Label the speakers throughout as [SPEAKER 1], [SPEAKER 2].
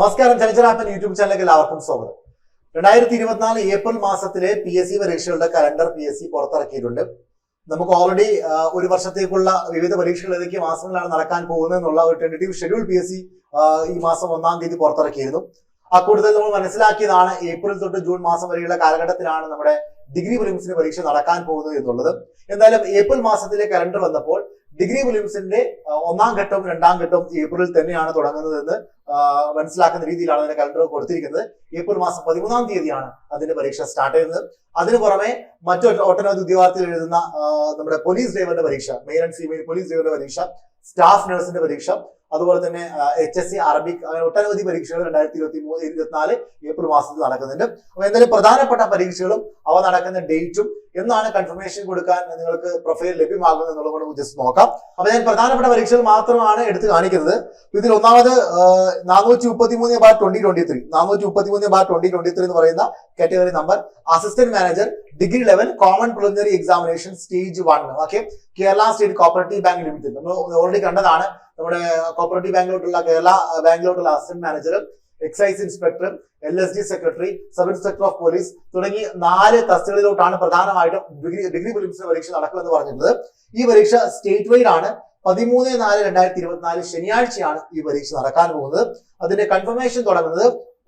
[SPEAKER 1] നമസ്കാരം ചലച്ചിറാപ്പൻ യൂട്യൂബ് ചാനലിലേക്ക് എല്ലാവർക്കും സ്വാഗതം. രണ്ടായിരത്തി ഇരുപത്തിനാല് ഏപ്രിൽ മാസത്തിലെ പി എസ് സി പരീക്ഷകളുടെ കലണ്ടർ പി എസ് സി പുറത്തിറക്കിയിട്ടുണ്ട്. നമുക്ക് ഓൾറെഡി ഒരു വർഷത്തേക്കുള്ള വിവിധ പരീക്ഷകൾ ഏതൊക്കെ മാസങ്ങളിലാണ് നടക്കാൻ പോകുന്നത് എന്നുള്ള ഒരു tentative schedule P S C ഈ മാസം ഒന്നാം തീയതി പുറത്തിറക്കിയിരുന്നു. അക്കൂട്ടത്തിൽ നമ്മൾ മനസ്സിലാക്കിയതാണ് ഏപ്രിൽ തൊട്ട് ജൂൺ മാസം വരെയുള്ള കാലഘട്ടത്തിലാണ് നമ്മുടെ ഡിഗ്രി പ്രിലിംസിന് പരീക്ഷ നടക്കാൻ പോകുന്നത് എന്നുള്ളത്. എന്തായാലും ഏപ്രിൽ മാസത്തിലെ കലണ്ടർ വന്നപ്പോൾ ഡിഗ്രി പ്രിലിംസിന്റെ ഒന്നാം ഘട്ടം രണ്ടാം ഘട്ടം ഏപ്രിലിൽ തന്നെയാണ് തുടങ്ങുന്നതെന്ന് മനസ്സിലാക്കുന്ന രീതിയിലാണ് അതിന്റെ കലണ്ടർ കൊടുത്തിരിക്കുന്നത്. ഏപ്രിൽ മാസം പതിമൂന്നാം തീയതിയാണ് അതിന്റെ പരീക്ഷ സ്റ്റാർട്ട് ചെയ്യുന്നത്. അതിനു പുറമെ മറ്റു ഒട്ടനവധി ഉദ്യോഗാർത്ഥികൾ എഴുതുന്ന നമ്മുടെ പോലീസ് ഡ്രൈവറിന്റെ പരീക്ഷ മെയിൽ ആൻഡ് ഫീമെയിൽ പോലീസ് ഡ്രൈവറിന്റെ പരീക്ഷ സ്റ്റാഫ് നഴ്സിന്റെ പരീക്ഷ അതുപോലെ തന്നെ എച്ച് എസ് സി അറബിക് അങ്ങനെ ഒട്ടനവധി പരീക്ഷകൾ രണ്ടായിരത്തി ഇരുപത്തി മൂന്ന് ഇരുപത്തിനാല് ഏപ്രിൽ മാസത്തിൽ നടക്കുന്നുണ്ട്. അപ്പൊ എന്തായാലും പ്രധാനപ്പെട്ട പരീക്ഷകളും അവ നടക്കുന്ന ഡേറ്റും എന്നാണ് കൺഫർമേഷൻ കൊടുക്കാൻ നിങ്ങൾക്ക് പ്രൊഫൈൽ ലഭ്യമാകുന്നത് എന്നുള്ളത് കൊണ്ട് ജസ്റ്റ് നോക്കാം. അപ്പൊ ഞാൻ പ്രധാനപ്പെട്ട പരീക്ഷകൾ മാത്രമാണ് എടുത്ത് കാണിക്കുന്നത്. ഇതിൽ ഒന്നാമത് നാനൂറ്റി മുപ്പത്തി മൂന്ന് ബാർ ട്വന്റി ട്വന്റി ത്രീ നാനൂറ്റി മുപ്പത്തി മൂന്ന് ബാർ ട്വന്റി ട്വന്റി ത്രീ എന്ന് പറയുന്ന category number assistant manager degree level common preliminary examination stage one okay Kerala state cooperative bank limited നമ്മൾ ഓൾറെഡി കണ്ടതാണ് നമ്മുടെ കോപ്പറേറ്റീവ് ബാങ്കിലോട്ടുള്ള Kerala ബാങ്കിലോട്ടുള്ള assistant manager excise inspector L S D secretary sub inspector of police തുടങ്ങി നാല് തസ്തികളിലോട്ടാണ് പ്രധാനമായിട്ടും degree degree പ്രിലിംസിന്റെ പരീക്ഷ നടക്കുമെന്ന് പറഞ്ഞിട്ടുള്ളത്. ഈ പരീക്ഷ സ്റ്റേറ്റ് വൈഡ് ആണ്. പതിമൂന്ന് നാല് രണ്ടായിരത്തി ഇരുപത്തിനാല് ശനിയാഴ്ചയാണ് ഈ പരീക്ഷ നടക്കാൻ പോകുന്നത്. അതിന്റെ കൺഫർമേഷൻ തുടങ്ങുന്നത്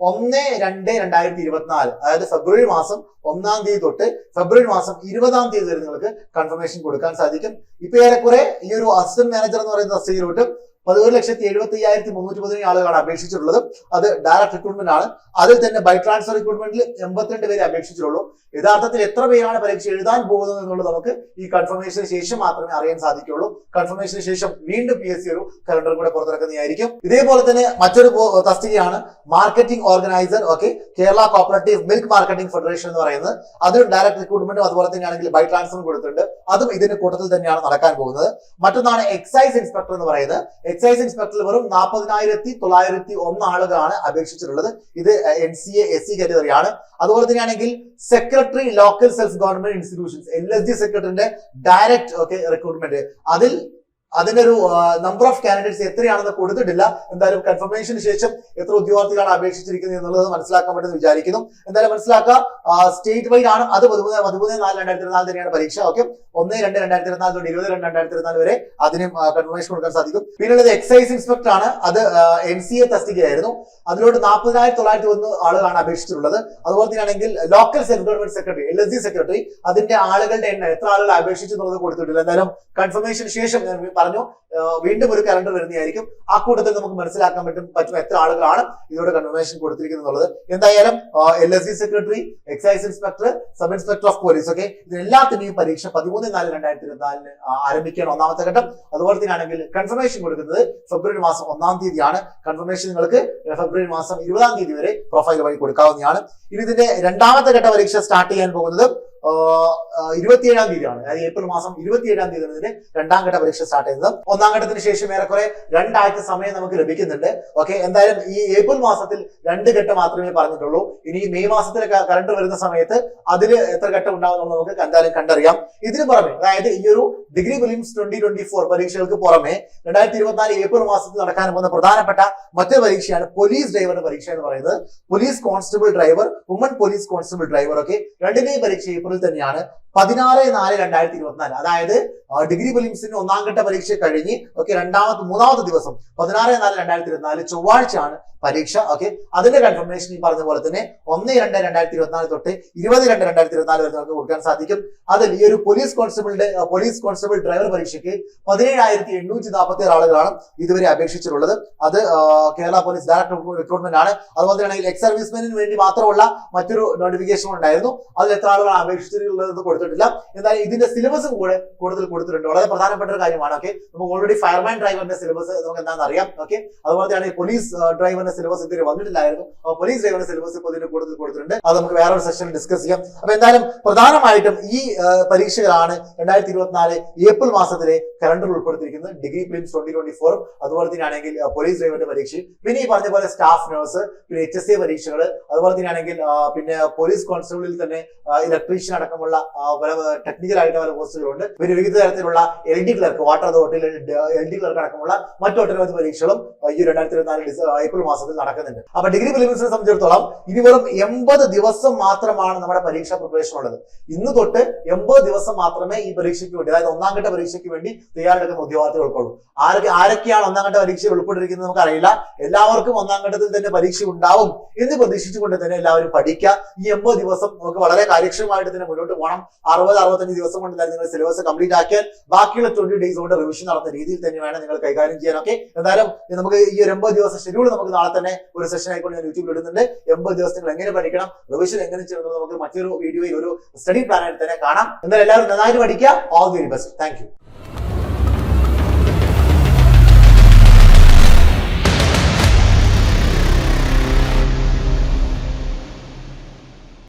[SPEAKER 1] ഒന്ന് രണ്ട് രണ്ടായിരത്തി ഇരുപത്തിനാല് അതായത് ഫെബ്രുവരി മാസം ഒന്നാം തീയതി തൊട്ട് ഫെബ്രുവരി മാസം ഇരുപതാം തീയതി വരെ നിങ്ങൾക്ക് കൺഫർമേഷൻ കൊടുക്കാൻ സാധിക്കും. ഇപ്പൊ ഏറെക്കുറെ ഈ ഒരു അസിസ്റ്റന്റ് മാനേജർ എന്ന് പറയുന്ന തസ്തികയിലോട്ട് പതിനൊരു ലക്ഷത്തി എഴുപത്തി അയ്യായിരത്തി മുന്നൂറ്റി പതിനേഴ് ആളുകളാണ് അപേക്ഷിച്ചിട്ടുള്ളത്. അത് ഡയറക്ട് റിക്രൂട്ട്മെന്റ് ആണ്. അതിൽ തന്നെ ബൈ ട്രാൻസ്ഫർ റിക്രൂട്ട്മെന്റിൽ എൺപത്തിരണ്ട് പേരെ അപേക്ഷിച്ചിട്ടുള്ളൂ. യഥാർത്ഥത്തിൽ എത്ര പേരാണ് പരീക്ഷ എഴുതാൻ പോകുന്നത് എന്നുള്ളത് നമുക്ക് ഈ കൺഫർമേഷന് ശേഷം മാത്രമേ അറിയാൻ സാധിക്കുള്ളൂ കൺഫർമേഷന് ശേഷം വീണ്ടും പി എസ് സി ഒരു കലണ്ടർ കൂടെ പുറത്തിറക്കുന്നതായിരിക്കും. ഇതേപോലെ തന്നെ മറ്റൊരു തസ്തികയാണ് marketing organiser okay Kerala cooperative milk marketing federation എന്ന് പറയുന്നത്. അതിനും ഡയറക്ട് റിക്രൂട്ട്മെന്റും അതുപോലെ തന്നെയാണെങ്കിൽ ബൈ ട്രാൻസ്ഫറും കൊടുത്തിട്ടുണ്ട്. അതും ഇതിന്റെ കൂട്ടത്തിൽ തന്നെയാണ് നടക്കാൻ പോകുന്നത്. മറ്റൊന്നാണ് എക്സൈസ് ഇൻസ്പെക്ടർ എന്ന് പറയുന്നത്. എക്സൈസ് ഇൻസ്പെക്ടർ വെറും നാൽപ്പതിനായിരത്തി തൊള്ളായിരത്തി ഒന്ന് ആളുകളാണ് അപേക്ഷിച്ചിട്ടുള്ളത്. ഇത് N C A S C കാറ്റഗറിയാണ് അതുപോലെ തന്നെയാണെങ്കിൽ secretary local self government institutions L S D സെക്രട്ടറിന്റെ direct okay recruitment അതിൽ അതിന്റെ ഒരു നമ്പർ ഓഫ് കാൻഡിഡേറ്റ്സ് എത്രയാണെന്ന് കൊടുത്തിട്ടില്ല. എന്തായാലും കൺഫർമേഷന് ശേഷം എത്ര ഉദ്യോഗാർത്ഥികളാണ് അപേക്ഷിച്ചിരിക്കുന്നത് എന്നുള്ളത് മനസ്സിലാക്കാൻ പറ്റുമെന്ന് വിചാരിക്കുന്നു. എന്തായാലും മനസ്സിലാക്കുക സ്റ്റേറ്റ് വൈഡ് ആണ്. അത് പതിമൂന്ന് പതിമൂന്ന് നാല് രണ്ടായിരത്തി ഇരുപത്തിനാല് തന്നെയാണ് പരീക്ഷ. ഓക്കെ? ഒന്ന് രണ്ട് രണ്ടായിരത്തി ഇരുപത്തിനാല് തൊട്ട് ഇരുപത് രണ്ട് രണ്ടായിരത്തി ഇരുപത്തിനാല് വരെ അതിനും കൺഫർമേഷൻ കൊടുക്കാൻ സാധിക്കും. പിന്നുള്ളത് എക്സൈസ് ഇൻസ്പെക്ടർ ആണ്. അത് എൻ സി എ തസ്തികയായിരുന്നു അതിലോട്ട് നാൽപ്പതിനായിരത്തി തൊള്ളായിരത്തി ഒന്ന് ആളുകളാണ് അപേക്ഷിച്ചിട്ടുള്ളത്. അതുപോലെ തന്നെയാണെങ്കിൽ local self government secretary L S D secretary അതിന്റെ ആളുകളുടെ എണ്ണം എത്ര ആളുകൾ അപേക്ഷിച്ചു എന്നുള്ളത് കൊടുത്തിട്ടില്ല. എന്തായാലും കൺഫർമേഷൻ ശേഷം ഞാൻ പറഞ്ഞു വീണ്ടും ഒരു കലണ്ടർ വരുന്നതായിരിക്കും. ആ കൂട്ടത്തിൽ നമുക്ക് മനസ്സിലാക്കാൻ പറ്റും പറ്റും എത്ര ആളുകളാണ് ഇതിലൂടെ കൺഫർമേഷൻ കൊടുത്തിരിക്കുന്നത് എന്തായാലും L S D secretary excise inspector sub inspector of police okay ഇതിനെല്ലാത്തിന്റെയും പരീക്ഷ പതിമൂന്ന് നാല് രണ്ടായിരത്തി ഇരുപത്തിനാലിന് ആരംഭിക്കുകയാണ് ഒന്നാമത്തെ ഘട്ടം. അതുപോലെ തന്നെയാണെങ്കിൽ കൺഫർമേഷൻ കൊടുക്കുന്നത് ഫെബ്രുവരി മാസം ഒന്നാം തീയതിയാണ്. കൺഫർമേഷൻ നിങ്ങൾക്ക് ഫെബ്രുവരി മാസം ഇരുപതാം തീയതി വരെ പ്രൊഫൈൽ വഴി കൊടുക്കാവുന്നതാണ്. ഇനി ഇതിന്റെ രണ്ടാമത്തെ ഘട്ട പരീക്ഷ സ്റ്റാർട്ട് ചെയ്യാൻ പോകുന്നത് ഇരുപത്തിയേഴാം തീയതിയാണ്. അതായത് ഏപ്രിൽ മാസം ഇരുപത്തിയേഴാം തീയതി ഇതിന്റെ രണ്ടാം ഘട്ട പരീക്ഷ സ്റ്റാർട്ട് ചെയ്തത്. ഒന്നാം ഘട്ടത്തിന് ശേഷം ഏറെക്കുറെ രണ്ടാഴ്ച സമയം നമുക്ക് ലഭിക്കുന്നുണ്ട്. ഓക്കെ എന്തായാലും ഈ ഏപ്രിൽ മാസത്തിൽ രണ്ട് ഘട്ടം മാത്രമേ പറഞ്ഞിട്ടുള്ളൂ. ഇനി മെയ് മാസത്തിൽ കറണ്ട് വരുന്ന സമയത്ത് അതിൽ എത്ര ഘട്ടം ഉണ്ടാവുമെന്ന് നമുക്ക് എന്തായാലും കണ്ടറിയാം. ഇതിന് പുറമെ അതായത് ഈ ഒരു degree prelims twenty twenty four പരീക്ഷകൾക്ക് പുറമെ രണ്ടായിരത്തി ഇരുപത്തിനാല് ഏപ്രിൽ മാസത്തിൽ നടക്കാൻ പോകുന്ന പ്രധാനപ്പെട്ട മറ്റൊരു പരീക്ഷയാണ് പോലീസ് ഡ്രൈവറുടെ പരീക്ഷ എന്ന് പറയുന്നത്. Police constable driver woman police constable driver ഒക്കെ രണ്ടിനെയും പരീക്ഷ ഏപ്രിൽ തന്നെയാണ് പതിനാറ് നാല് രണ്ടായിരത്തി ഇരുപത്തിനാല്. അതായത് ഡിഗ്രി ഫിലിംസിന്റെ ഒന്നാം ഘട്ട പരീക്ഷ കഴിഞ്ഞ് ഓക്കെ രണ്ടാമത്തെ മൂന്നാമത്തെ ദിവസം പതിനാറ് നാല് രണ്ടായിരത്തി ഇരുപത്തിനാല് ചൊവ്വാഴ്ചയാണ് പരീക്ഷ ഓക്കെ അതിന്റെ കൺഫർമേഷൻ ഈ പറഞ്ഞ പോലെ തന്നെ ഒന്ന് രണ്ട് രണ്ടായിരത്തി ഇരുപത്തിനാല് തൊട്ട് ഇരുപത് രണ്ട് രണ്ടായിരത്തി ഇരുപത്തിനാല് വരെ നമുക്ക് കൊടുക്കാൻ സാധിക്കും. അതിൽ ഈ ഒരു പോലീസ് കോൺസ്റ്റബിളിന്റെ പോലീസ് കോൺസ്റ്റബിൾ ഡ്രൈവർ പരീക്ഷയ്ക്ക് പതിനേഴായിരത്തി എണ്ണൂറ്റി നാൽപ്പത്തി ആറ് ആളുകളാണ് ഇതുവരെ അപേക്ഷിച്ചിട്ടുള്ളത്. അത് കേരള പോലീസ് ഡയറക്ടർ റിക്രൂട്ട്മെന്റ് ആണ്. അതുപോലെ തന്നെ എക്സ് സർവീസ്മെന്റിന് വേണ്ടി മാത്രമുള്ള മറ്റൊരു നോട്ടിഫിക്കേഷൻ ഉണ്ടായിരുന്നു. അതിൽ എത്ര ആളുകളാണ് അപേക്ഷിച്ചിട്ടുള്ളത് കൊടുത്തിട്ടില്ല. എന്തായാലും ഇതിന്റെ സിലബസും കൂടെ കൂടുതൽ കൊടുത്തിട്ടുണ്ട്. വളരെ പ്രധാനപ്പെട്ട ഒരു കാര്യമാണ് ഓക്കെ നമുക്ക് ഓൾറെഡി ഫയർമാൻ ഡ്രൈവറിന്റെ സിലബസ് നമുക്ക് എന്താണെന്ന് അറിയാം ഓക്കെ അതുപോലെ തന്നെ പോലീസ് ഡ്രൈവറിന്റെ സിലബസ് ഇതുവരെ വന്നിട്ടില്ലായിരുന്നു. അപ്പോൾ പോലീസ് ഡ്രൈവറിന്റെ സിലബസ് ഇപ്പോൾ ഇതിന് കൂടുതൽ കൊടുത്തിട്ടുണ്ട്. അത് നമുക്ക് വേറൊരു സെഷനിൽ ഡിസ്കസ് ചെയ്യാം. അപ്പൊ എന്തായാലും പ്രധാനമായിട്ടും ഈ പരീക്ഷകളാണ് രണ്ടായിരത്തി ഇരുപത്തിനാല് ഏപ്രിൽ മാസത്തിലെ കലണ്ടർ ഉൾപ്പെടുത്തിയിരിക്കുന്നത്. ഡിഗ്രി പ്ലിംസ് ട്വന്റി ട്വന്റി ഫോറും അതുപോലെ തന്നെയാണെങ്കിൽ പോലീസ് ഡ്രൈവറിന്റെ പരീക്ഷ പിന്നെ ഈ പറഞ്ഞ പോലെ സ്റ്റാഫ് നഴ്സ് പിന്നെ എച്ച് എസ് സി പരീക്ഷകൾ അതുപോലെ തന്നെയാണെങ്കിൽ പിന്നെ പോലീസ് കോൺസ്റ്റബിളിൽ തന്നെ ഇലക്ട്രീഷ്യൻ അടക്കമുള്ള പല ടെക്നിക്കൽ ആയിട്ട് പല പോസ്റ്റുകളുണ്ട് പിന്നെ വിവിധ തരത്തിലുള്ള എൽ ഡി ക്ലർക്ക് വാട്ടർ അതോറിറ്റിയിൽ എൽ ഡി ക്ലർക്ക് അടക്കമുള്ള മറ്റു ഒട്ടനവധി പരീക്ഷകളും ഈ രണ്ടായിരത്തി ഇരുപത്തിനാല് ഏപ്രിൽ മാസത്തിൽ നടക്കുന്നുണ്ട്. അപ്പൊ ഡിഗ്രി പ്രിലിംസിനെ സംബന്ധിച്ചിടത്തോളം ഇനി വെറും എൺപത് ദിവസം മാത്രമാണ് നമ്മുടെ പരീക്ഷാ പ്രിപ്പറേഷൻ ഉള്ളത്. ഇന്ന് തൊട്ട് എൺപത് ദിവസം മാത്രമേ ഈ പരീക്ഷയ്ക്ക് വേണ്ടി അതായത് ഒന്നാം ഘട്ട പരീക്ഷയ്ക്ക് വേണ്ടി തയ്യാറെടുക്കുന്ന ഉദ്യോഗാർത്ഥികൾ ഉദ്യോഗാർത്ഥികൾക്കുള്ളൂ ആരൊക്കെ ആരൊക്കെയാണ് ഒന്നാം ഘട്ട പരീക്ഷയിൽ ഉൾപ്പെട്ടിരിക്കുന്നത് നമുക്കറിയില്ല. എല്ലാവർക്കും ഒന്നാം ഘട്ടത്തിൽ തന്നെ പരീക്ഷ ഉണ്ടാവും എന്ന് പ്രതീക്ഷിച്ചുകൊണ്ട് തന്നെ എല്ലാവരും പഠിക്കുക. ഈ എൺപത് ദിവസം നമുക്ക് വളരെ കാര്യക്ഷമമായിട്ട് തന്നെ മുന്നോട്ട് പോകണം. അറുപത് അറുപത്തഞ്ച് ദിവസം കൊണ്ട് തന്നെ നിങ്ങൾ സിലബസ് കംപ്ലീറ്റ് ആക്കിയാൽ ബാക്കിയുള്ള ട്വന്റി ഡേയ്സ് കൊണ്ട് റിവിഷൻ നടന്ന രീതിയിൽ തന്നെ വേണം നിങ്ങൾ കൈകാര്യം ചെയ്യാൻ ഓക്കെ എന്തായാലും നമുക്ക് ഈ ഒരു എൺപത് ദിവസം ഷെഡ്യൂൾ നമുക്ക് നാളെ തന്നെ ഒരു സെഷൻ ആയിക്കൊണ്ട് ഞാൻ യൂട്യൂബിൽ ഇടുന്നുണ്ട്. എൺപത് ദിവസം നിങ്ങൾ എങ്ങനെ പഠിക്കണം റിവിഷൻ എങ്ങനെ ചെയ്യണം നമുക്ക് മറ്റൊരു വീഡിയോയിൽ ഒരു സ്റ്റഡി പ്ലാനായിട്ട് തന്നെ കാണാം. എന്തായാലും എല്ലാവരും നന്നായിട്ട് പഠിക്കുക. All the best thank